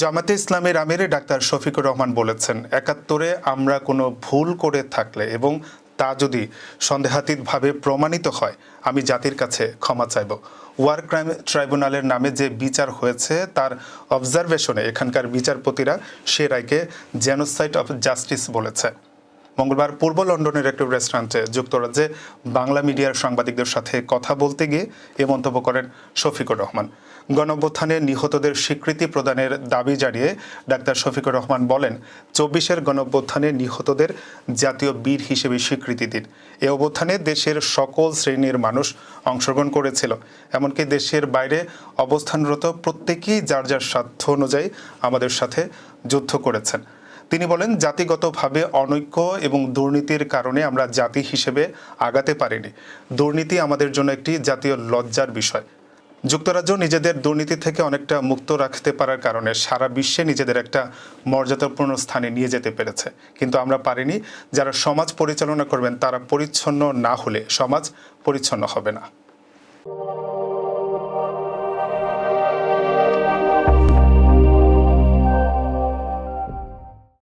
জামাতে ইসলামের আমিরে ডাক্তার শফিকুর রহমান বলেছেন, একাত্তরে আমরা কোনো ভুল করে থাকলে এবং তা যদি সন্দেহাতীতভাবে প্রমাণিত হয়, আমি জাতির কাছে ক্ষমা চাইব। ওয়ার ক্রাইম ট্রাইব্যুনালের নামে যে বিচার হয়েছে, তার অবজারভেশনে এখানকার বিচারপতিরা সে রায়কে জেনোসাইট অফ জাস্টিস বলেছে। মঙ্গলবার পূর্ব লন্ডনের একটি রেস্টুরেন্টে যুক্তরাজ্যে বাংলা মিডিয়ার সাংবাদিকদের সাথে কথা বলতে গিয়ে এ মন্তব্য করেন শফিকুর রহমান। গণঅভ্যুত্থানে নিহতদের স্বীকৃতি প্রদানের দাবি জানিয়ে ডাক্তার শফিকুর রহমান বলেন, চব্বিশের গণঅভ্যুত্থানে নিহতদের জাতীয় বীর হিসেবে স্বীকৃতি দিন। এ অভ্যুত্থানে দেশের সকল শ্রেণির মানুষ অংশগ্রহণ করেছিল। এমনকি দেশের বাইরে অবস্থানরত প্রত্যেকেই যার যার সাধ্য অনুযায়ী আমাদের সাথে যুদ্ধ করেছেন। তিনি বলেন, জাতিগতভাবে অনৈক্য এবং দুর্নীতির কারণে আমরা জাতি হিসেবে আগাতে পারিনি। দুর্নীতি আমাদের জন্য একটি জাতীয় লজ্জার বিষয়। যুক্তরাজ্য নিজেদের দুর্নীতি থেকে অনেকটা মুক্ত রাখতে পারার কারণে সারা বিশ্বে নিজেদের একটা মর্যাদাপূর্ণ স্থানে নিয়ে যেতে পেরেছে। কিন্তু আমরা পারিনি। যারা সমাজ পরিচালনা করবেন, তারা পরিচ্ছন্ন না হলে সমাজ পরিচ্ছন্ন হবে না।